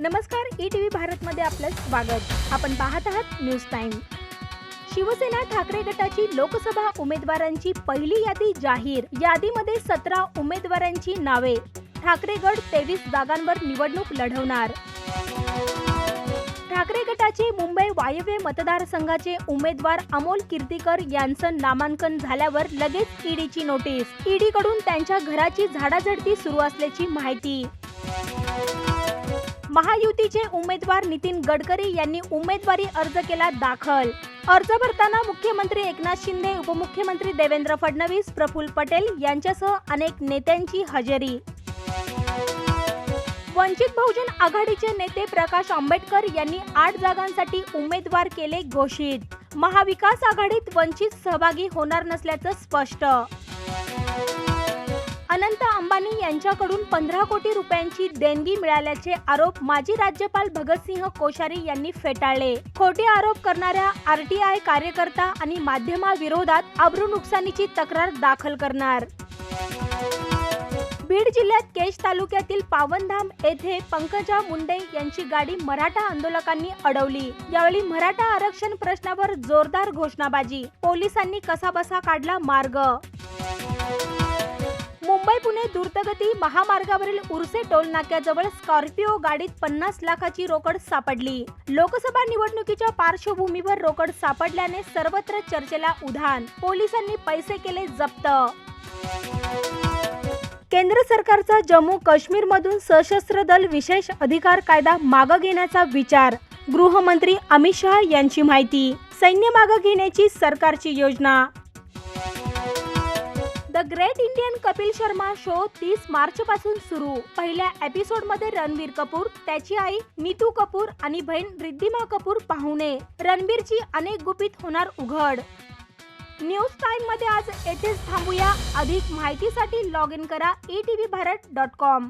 नमस्कार E T V भारतमध्ये आपलं स्वागत. आपण पाहत आहात न्यूज टाइम शिवसेना ठाकरे गटाची लोकसभा उमेदवारांची पहिली यादी जाहीर. यादीमध्ये सतरा उमेदवारांची नावे. ठाकरे गट तेवीस जागांवर निवडणूक लढवणार. ठाकरे गटाचे मुंबई वायव्य मतदारसंघाचे उमेदवार अमोल कीर्तीकर यांचं नामांकन झाल्यावर लगेच ईडीची नोटीस ईडीकडून त्यांच्या घराची झाडाझडती सुरू असल्याची माहिती. महायुतीचे उमेदवार नितीन गडकरी यांनी उमेदवारी अर्ज केला दाखल. अर्ज भरताना मुख्यमंत्री एकनाथ शिंदे उपमुख्यमंत्री देवेंद्र फडणवीस प्रफुल्ल पटेल यांच्यासह अनेक नेत्यांची हजेरी. वंचित बहुजन आघाडीचे नेते प्रकाश आंबेडकर यांनी आठ जागांसाठी उमेदवार केले घोषित. महाविकास आघाडीत वंचित सहभागी होणार नसल्याचं स्पष्ट. अनंत अंबानी यांच्याकडून पंधरा कोटी रुपयांची देणगी मिळाल्याचे आरोप माजी राज्यपाल भगतसिंह कोश्यारी यांनी फेटाळले. खोटे आरोप करणाऱ्या आरटीआय कार्यकर्ता आणि माध्यमाविरोधात अब्रू नुकसानीची तक्रार दाखल करणार. बीड जिल्ह्यात केज तालुक्यातील पावनधाम येथे पंकजा मुंडे यांची गाडी मराठा आंदोलकांनी अडवली. यावेळी मराठा आरक्षण प्रश्नावर जोरदार घोषणाबाजी. पोलिसांनी कसाबसा काढला मार्ग. मुंबई पुणे द्रुतगती महामार्गावरील उर्से टोल नाक्याजवळ स्कॉर्पिओ गाडीत पन्नास लाखाची रोकड सापडली. लोकसभा निवडणुकीच्या पार्श्वभूमीवर रोकड सापडल्याने सर्वत्र चर्चेला उधाण. पोलिसांनी पैसे केले जप्त. केंद्र सरकारचा जम्मू काश्मीरमधून सशस्त्र दल विशेष अधिकार कायदा मागं घेण्याचा विचार. गृहमंत्री अमित शहा यांची माहिती. सैन्य मागं घेण्याची सरकारची योजना. The great Indian Kapil Sharma show तीस मार्च पासून सुरू. पहिल्या एपिसोडमध्ये रणबीर कपूर त्याची आई नीतू कपूर आणि बहीण रिद्धिमा कपूर पाहुणे. रणबीरची अनेक गुपित होणार उघड. न्यूज टाइममध्ये आज येथेच थांबूया. अधिक माहितीसाठी लॉग इन करा E T V Bharat dot com